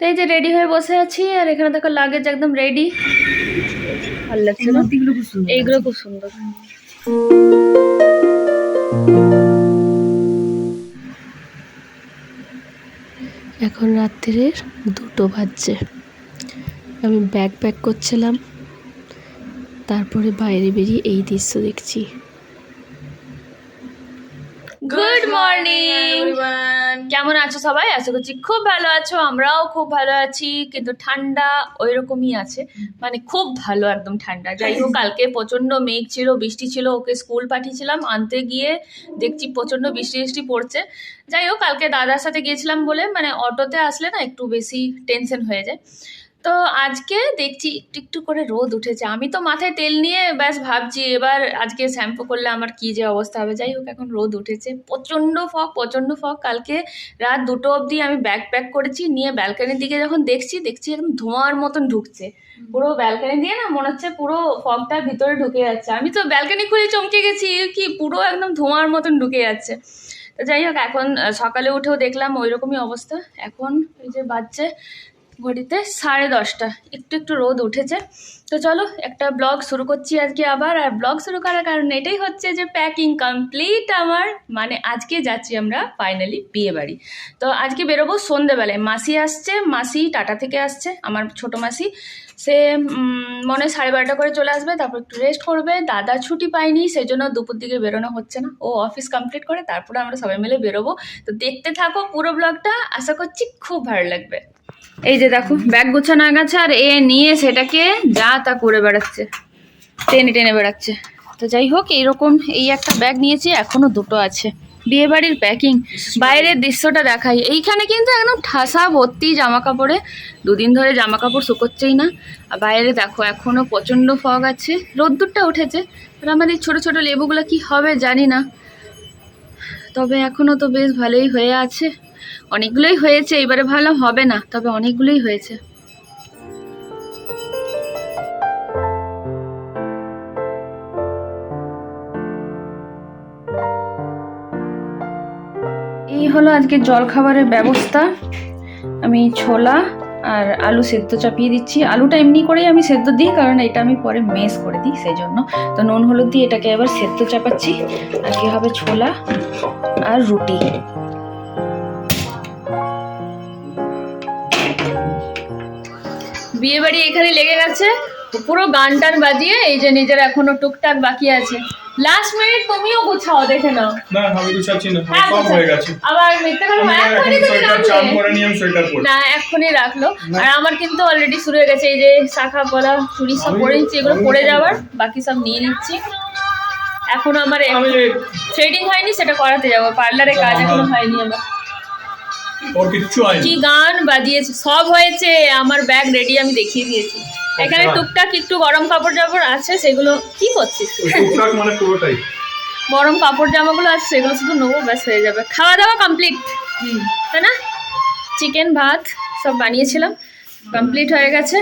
তো এই যে রেডি হয়ে বসে আছি আর এখানে দেখো লাগেজ একদম রেডি ভালো লাগছে না? এইগুলো খুব সুন্দর এইগুলো খুব সুন্দর। এখন রাত্রির দুটো বাজছে। আমি ব্যাগ প্যাক করছিলাম তারপরে বাইরে বেরিয়ে এই দৃশ্য দেখছি। গুড মর্নিং কেমন আছো সবাই? আশা করছি খুব ভালো আছো আমরাও খুব ভালো আছি কিন্তু ঠান্ডা ওই রকমই আছে। মানে খুব ভালো একদম ঠান্ডা। যাই হোক কালকে প্রচণ্ড মেঘ ছিল বৃষ্টি ছিল ওকে স্কুল পাঠিয়েছিলাম আনতে গিয়ে দেখছি প্রচণ্ড বৃষ্টি বৃষ্টি পড়ছে। যাই হোক কালকে দাদার সাথে গিয়েছিলাম বলে মানে অটোতে আসলে না একটু বেশি টেনশন হয়ে যায়। তো আজকে দেখছি একটু একটু করে রোদ উঠেছে। আমি তো মাথায় তেল নিয়ে ব্যাস ভাবছি এবার আজকে শ্যাম্পু করলে আমার কি যে অবস্থা হবে। যাই হোক এখন রোদ উঠেছে। প্রচণ্ড ফগ প্রচণ্ড ফগ কালকে রাত দুটো অবধি আমি ব্যাগ প্যাক করেছি নিয়ে ব্যালকানির দিকে যখন দেখছি দেখছি একদম ধোঁয়ার মতন ঢুকছে। পুরো ব্যালকানি দিয়ে না মনে হচ্ছে পুরো ফগটা ভিতরে ঢুকে যাচ্ছে। আমি তো ব্যালকানি খুলে চমকে গেছি কি পুরো একদম ধোঁয়ার মতন ঢুকে যাচ্ছে। তো যাই হোক এখন সকালে উঠেও দেখলাম ওই রকমই অবস্থা। এখন এই যে বাজছে ঘড়িতে সাড়ে দশটা। একটু একটু রোদ উঠেছে। তো চলো, একটা ব্লগ শুরু করছি আজকে আবার। আর ব্লগ শুরু করার কারণ এটাই হচ্ছে যে প্যাকিং কমপ্লিট আমার। মানে আজকে যাচ্ছি আমরা ফাইনালি বিয়ে বাড়ি। তো আজকে বেরোবো সন্ধেবেলায়। মাসি আসছে, মাসি টাটা থেকে আসছে, আমার ছোট মাসি। সে মনে সাড়ে বারোটা করে চলে আসবে, তারপর একটু রেস্ট করবে। দাদা ছুটি পায়নি সেই জন্য দুপুর দিকে বেরোনো হচ্ছে না। ও অফিস কমপ্লিট করে তারপরে আমরা সবাই মিলে বেরোবো। তো দেখতে থাকো পুরো ব্লগটা। আশা করছি খুব ভালো লাগবে। এই যে দেখো, ব্যাগ গোছানো আগাছে আর এ নিয়ে সেটাকে যা তা করে বেড়াচ্ছে, টেনে টেনে বেড়াচ্ছে। তো যাই হোক, এইরকম এই একটা ব্যাগ নিয়েছি, এখনও দুটো আছে। বিয়ে বাড়ির প্যাকিং বাইরের দৃশ্যটা দেখাই। এইখানে কিন্তু একদম ঠাসা ভর্তি জামা কাপড়ে দুদিন ধরে জামা কাপড় শুকোচ্ছেই না। আর বাইরে দেখো, এখনও প্রচণ্ড ফগ আছে। রোদ্দুরটা উঠেছে, আর আমাদের ছোট ছোট লেবুগুলো কি হবে জানি না। তবে এখনও তো বেশ ভালোই হয়ে আছে। অনেকগুলোই হয়েছে, এবারে ভালো হবে না, তবে অনেকগুলোই হয়েছে। এই হলো আজকে জলখাবারের ব্যবস্থা। আমি ছোলা আর আলু সেদ্ধ চাপিয়ে দিচ্ছি। আলুটা এমনি করেই আমি সেদ্ধ দিই, কারণ এটা আমি পরে মেস করে দিই সেই জন্য তো নুন হলুদ দিয়ে এটাকে এবার সেদ্ধ চাপাচ্ছি। আর কি হবে ছোলা আর রুটি। বিয়ে বাড়ি এখানে লেগে গেছে পুরো গান টান বাজিয়ে এই যে নিজের এখনও টুকটাক বাকি আছে। লাস্ট মিনিট তুমিও গুছাও দেখে নাও। না আমি গুছাচ্ছি না হ্যাঁ, সব হয়ে গেছে। আবার মিথ্যে কথা আমি এখনই এখন তুমি। চান করে নিয়ে আমি সোয়েটার পরি না এক্ষুনি রাখল। আর আমার কিন্তু অলরেডি শুরু হয়ে গেছে এই যে শাখা পলা চুড়ি সব পরে নিচ্ছি এগুলো পরে যাওয়ার বাকি সব নিয়ে নিচ্ছি। এখনও আমার থ্রেডিং হয়নি সেটা করাতে যাব পার্লারে কাজ এখনও হয়নি আমার। ওর কিচ্ছু হয়নি। কি গান বাজিয়েছে? সব হয়েছে আমার ব্যাগ রেডি আমি দেখিয়ে দিয়েছি। এখানে আচ্ছা। টুকটাক একটু গরম কাপড় জাপড় আছে সেগুলো কি করছিস টুকটাক মানে পুরোটাই। গরম কাপড় জামাগুলো আছে সেগুলো শুধু নেব ব্যাস হয়ে যাবে। খাওয়া দাওয়া কমপ্লিট তাই না? চিকেন ভাত সব বানিয়েছিলাম। কমপ্লিট হয়ে গেছে।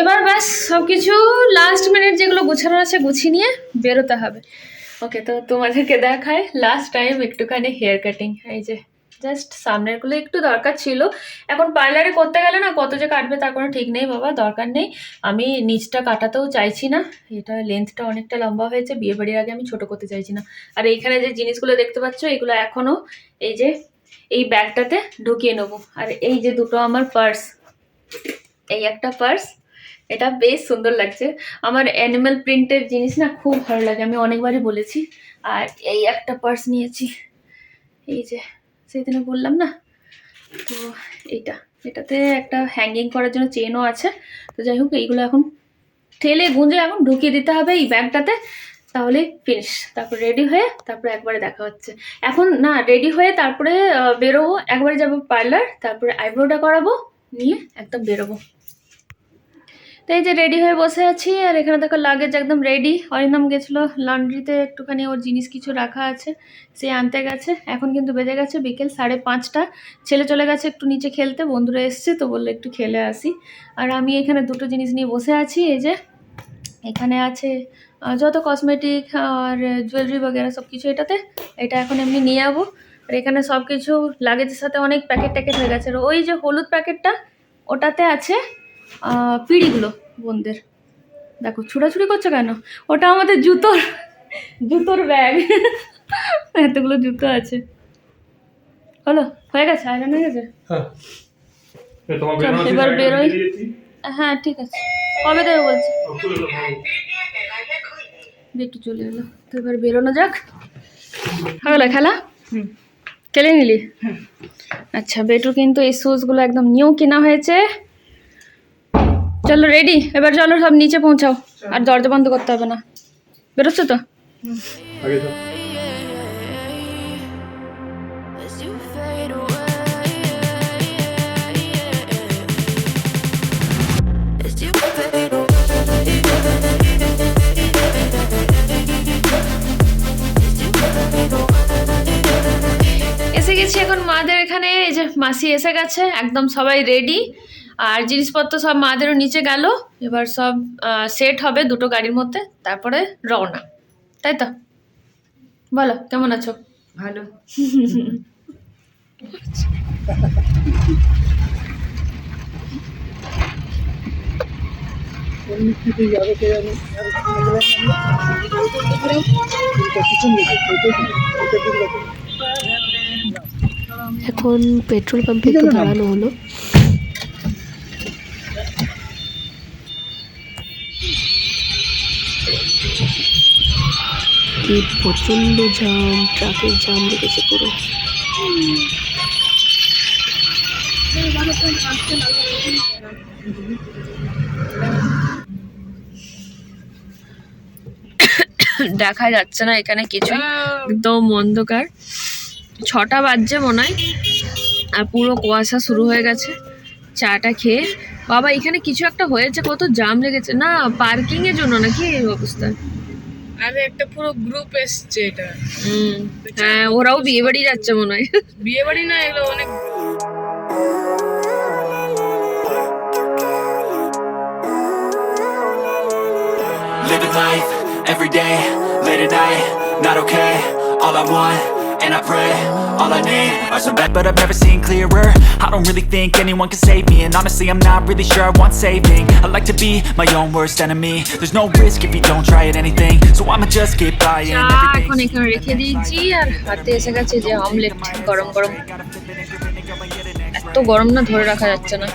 এবার ব্যাস সব কিছু লাস্ট মিনিট যেগুলো গুছানো আছে গুছিয়ে নিয়ে বেরোতে হবে। ওকে তো তোমাদেরকে দেখায় লাস্ট টাইম একটুখানি হেয়ার কাটিং এই যে। জাস্ট সামনেরগুলো একটু দরকার ছিল। এখন পার্লারে করতে গেলে না, কত যে কাটবে তার কোনো ঠিক নেই বাবা, দরকার নেই। আমি নিচটা কাটাতেও চাইছি না। এটা লেন্থটা অনেকটা লম্বা হয়েছে, বিয়ে বাড়ির আগে আমি ছোট করতে চাইছি না। আর এইখানে যে জিনিসগুলো দেখতে পাচ্ছ, এগুলো এখনও এই যে, এই ব্যাগটাতে ঢুকিয়ে নেব। আর এই যে দুটো আমার পার্স এই একটা পার্স এটা বেশ সুন্দর লাগছে। আমার অ্যানিমাল প্রিন্টের জিনিস না খুব ভালো লাগে, আমি অনেকবারই বলেছি। আর এই একটা পার্স নিয়েছি। এই যে সেদিনে বললাম না। তো এইটা, এটাতে একটা হ্যাঙ্গিং করার জন্য চেনও আছে। তো যাই হোক, এইগুলো এখন ঠেলে গুঁজে এখন ঢুকিয়ে দিতে হবে এই ব্যাগটাতে। তাহলে ফিনিশ তারপর রেডি হয়ে তারপরে একবারে দেখা হচ্ছে। এখন না রেডি হয়ে তারপরে বেরোবো। একবারে যাব পার্লার তারপরে আইব্রোটা করাবো, নিয়ে একদম বেরোবো। তো এই যে রেডি হয়ে বসে আছি, আর এখানে দেখো লাগেজ একদম রেডি অরিন্দম গেছিল লন্ড্রিতে একটুখানি, ওর জিনিস কিছু রাখা আছে, সে আনতে গেছে। এখন কিন্তু বেজে গেছে বিকেল সাড়ে পাঁচটা। ছেলে চলে গেছে একটু নিচে খেলতে, বন্ধুরা এসছে তো বলল একটু খেলে আসি। আর আমি এখানে দুটো জিনিস নিয়ে বসে আছি, এই যে এখানে আছে যত কসমেটিক আর জুয়েলারি বগেরা সব কিছু এটাতে, এটা এখন এমনি নিয়ে যাব আর এখানে সব কিছু লাগেজের সাথে অনেক প্যাকেট ট্যাকেট হয়ে গেছে। ওই যে হলুদ প্যাকেটটা ওটাতে আছে পিঁড়িগুলো বোনদের। দেখো ছুটাছুটি করছ কেন? ওটা আমাদের জুতোর জুতোর ব্যাগ। এতগুলো জুতো আছে। হলো হয়ে গেছে? আয়রন হয়ে গেছে? হ্যাঁ। এবার বেরোই। হ্যাঁ ঠিক আছে। কবে দেবে বলছে। দিয়ে একটু চলে এলো। তো এবার বেরোনো যাক। হয়ে গেলো খেলা? খেলে নিলি? আচ্ছা বেটুর কিন্তু এই শুজগুলো একদম নিউ কেনা হয়েছে। চলো রেডি এবার চলো সব নিচে পৌঁছাও। আর দরজা বন্ধ করতে হবে না। বেরোচ্ছ তো. এসে গেছি এখন মাদের এখানে। এই যে মাসি এসে গেছে একদম সবাই রেডি আর জিনিসপত্র সব মাদেরও নিচে গেল। এবার সব সেট হবে দুটো গাড়ির মধ্যে তারপরে রওনা। তাই তো? বলো কেমন আছো? ভালো। এখন পেট্রোল পাম্পে একটু দাঁড়ানো হলো। কি প্রচণ্ড জাম ট্রাফিক জাম লেগেছে পুরো। দেখা যাচ্ছে না এখানে কিছু একদম অন্ধকার। ছটা বাজছে মনে হয় আর পুরো কুয়াশা শুরু হয়ে গেছে। চাটা খেয়ে। বাবা এখানে কিছু একটা হয়েছে কত জাম লেগেছে। না পার্কিং এর জন্য নাকি এই অবস্থা আরে একটা পুরো গ্রুপ এসছে এটা। হুম হ্যাঁ ওরাও বিয়ে বাড়ি যাচ্ছে মনে হয়। বিয়ে বাড়ি না এগুলো অনেক Living life, every day, late at night, not okay All I want, and I pray, all I need are some bad But I've never seen clearer, I don't really think anyone can save me And honestly I'm not really sure I want saving I like to be my own worst enemy There's no risk if you don't try at anything So I'ma just buying চা everything এখন এখানে রেখে দিয়েছি আর হাতে এসে গেছে যে omelette গরম গরম এত গরম না ধরে রাখা যাচ্ছে না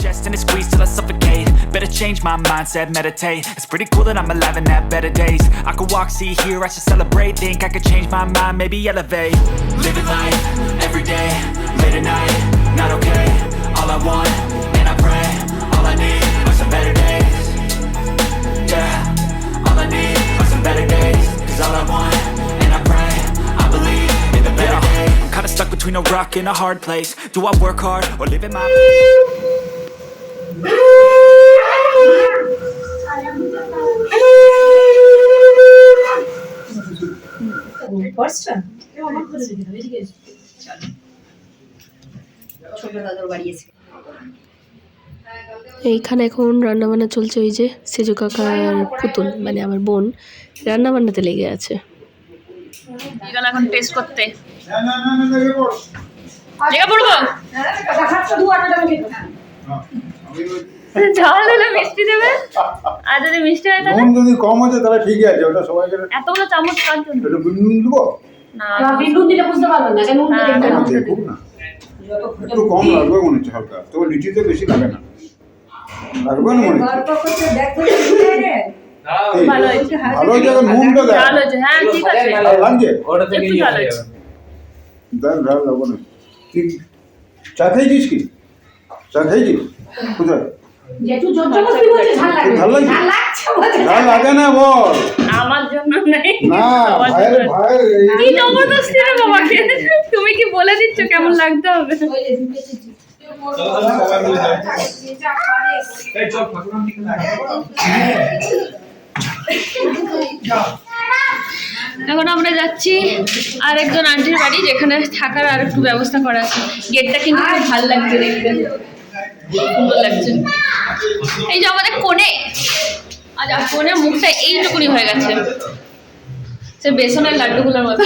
chest and it squeezes till I suffocate. Better change my mindset, meditate. It's pretty cool that I'm alive and have better days. I could walk, see, hear, I should celebrate. Think I could change my mind, maybe elevate. Living life, every day, late at night, not okay. All I want, and I pray All I need are some better days. Yeah, all I need are some better days. Cause all I want, and I pray I believe in the better days. I'm kinda stuck between a rock and a hard place. Do I work hard, or live in my... এইখানে এখন রান্না বান্না চলছে ওই যে সেজু কাকার পুতুল মানে আমার বোন রান্না বান্নাতে লেগে আছে। এখন টেস্ট করতে। লেগে পড়ব? ঝাল দিলে মিষ্টি দেবে? আর যদি মিষ্টি হয় তাহলে? নুন যদি কম আছে তাহলে ঠিকই আছে ওটা এতগুলো চামচ জন্য? একটু নুন দেবো? না না, দেখুন না। একটু কম লাগবে মনে হচ্ছে হালকা তবে লিচিতে বেশি লাগে না। লাগবে না মনে হচ্ছে? ভালো হয়েছে। ভালো জায়গায় নুনটা দেয় ঝাল হয়েছে হ্যাঁ ঠিক আছে। হয়েছে। না। ঠিক চা খেয়েছিস কি? চা খেয়েছিস? কোথায়? ঝাল লাগছে। ঝাল লাগে না বল। আমার জন্য নেই। না সবার ভাইয়ের জন্য। ভাইয়ের এই- কি জবরদস্তি রে বাবাকে তুমি কি বলে দিচ্ছ? কেমন লাগতে হবে? চলো, তাহলে সবাই মিলে যাই। এই, চল, ঠাকুরার দিকে না। এখন আমরা যাচ্ছি আর একজন আন্টির বাড়ি যেখানে থাকার আর একটু ব্যবস্থা করা আছে। গেটটা কিন্তু খুব ভালো লাগছে দেখতে। সুন্দর লাগছে। এই যে আমাদের কোণে আজ আর কোণে মুখটা এইটুকুনি হয়ে গেছে। সে বেসনের লাড্ডুগুলোর মতো।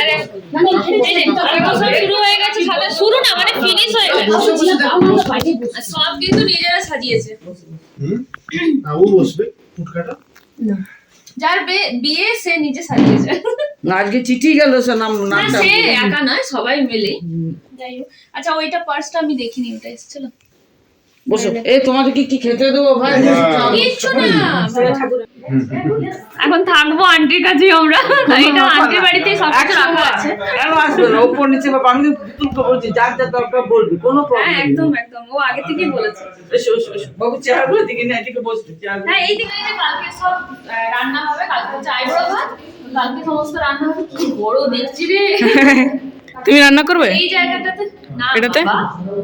আরে এই যে, আরেকবার সব শুরু হয়ে গেছে সাজা শুরু না মানে ফিনিশ হয়ে গেছে। সব কিন্তু নিজেরা সাজিয়েছে। ও বসবে ফুটকাটা? যার বে- বিয়ে সে নিজে সাজিয়েছে। না, আজকে চিঠি গেল সে নাম না নামটা সে একা নয় সবাই মিলে যাই হোক আচ্ছা ওইটা পার্সটা আমি দেখিনি ওটা এসেছিল। বসো। এই তোমাকে কি কি খেতে দেবো ভাই? কিচ্ছু না এখন থাকব আন্টির কাছে আমরা। এটা আন্টির বাড়িতেই সব কিছু রাখা আছে। কেন আসবে না ওপর নিচে বাবা আমি তো বলছি যার যা দরকার বলবি কোনো প্রবলেম হ্যাঁ একদম একদম ও আগে থেকেই বলেছে। এসো এসো বাবু চেয়ারগুলো দিকে না এদিকে বসবে চেয়ার হ্যাঁ এই দিকে কালকে সব রান্না হবে কালকে হচ্ছে আইবুড়ো ভাত কালকে সমস্ত রান্না হবে কি বড় দেখছি রে। তুমি রান্না করবে? এই জায়গাটাতে? না এটাতে?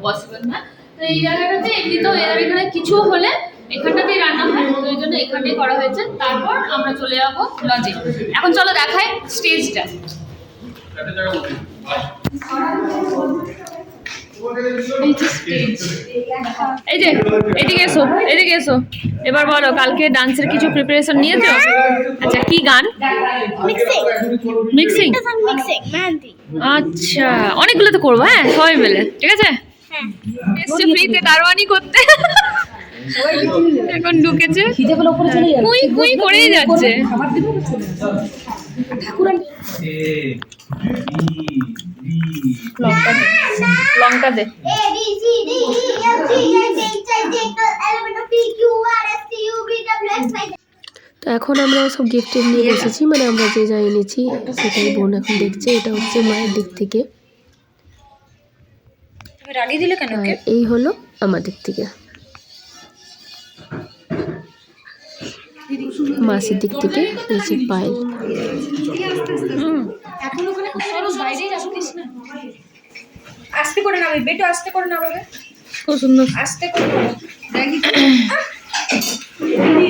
পসিবল না। তো এই জায়গাটাতে এমনিতেও এদের এখানে কিছু হলে এখানটাতেই রান্না হয় তো এই জন্য এখানটাই করা হয়েছে। তারপর আমরা চলে যাব লজে। এখন চলো দেখাই স্টেজটা। এই যে এই যে এদিকে এসো এদিকে এসো। এবার বলো কালকে ডান্সের কিছু প্রিপারেশন নিয়েছো? আচ্ছা কি গান? মিক্সিং আচ্ছা অনেকগুলো তো করব হ্যাঁ সবাই মিলে ঠিক আছে? এসছে ফ্রিতে দারোয়ানি করতে। এখন ঢুকেছে। কুই কুই করেই যাচ্ছে। লঙ্কা দে তো এখন আমরা সব গিফট নিয়ে বসেছি মানে আমরা যে যা এনেছি সেটাই বোন এখন দেখছে এটা হচ্ছে মায়ের দিক থেকে। এই হলো আমার দিক। থেকে মাসির দিক থেকে এই যে পায়েল। আস্তে করে নামাবি বেটু আস্তে করে নামাবে। খুব সুন্দর। আস্তে করে দেখি।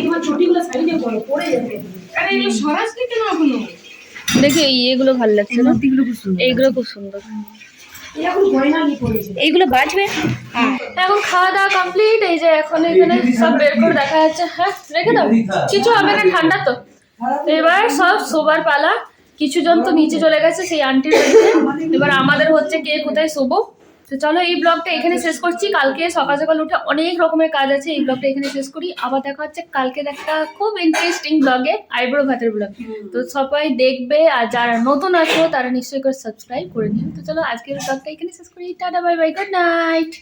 তোমার ছুটিগুলো সাইডে পড়ে পড়ে যাবে আরে এগুলো সরাস কেন এখনও? দেখি এই এগুলো ভালো লাগছে না? এইগুলো খুব সুন্দর। এইগুলো বাজবে? এখন খাওয়া দাওয়া কমপ্লিট এই যে এখন এখানে সব বের করে দেখা যাচ্ছে। হ্যাঁ রেখে দাও। কিছু হবে না ঠান্ডা তো। এবার সব শোবার পালা। কিছু জন তো নিচে চলে গেছে সেই আন্টির এবার আমাদের হচ্ছে কে কোথায় শোবো তো চলো এই ব্লগটা এখানে শেষ করছি। কালকে সকাল সকাল উঠে অনেক রকমের কাজ আছে, এই ব্লগটা এখানে শেষ করি। আবার দেখা হচ্ছে কালকের একটা খুব ইন্টারেস্টিং ব্লগে, আইব্রো ভাতের ব্লগ। তো সবাই দেখবে আর যারা নতুন আছো, তারা নিশ্চয়ই করে সাবস্ক্রাইব করে নিন তো চলো আজকের ব্লগটা এখানে শেষ করি। Tata bye bye good night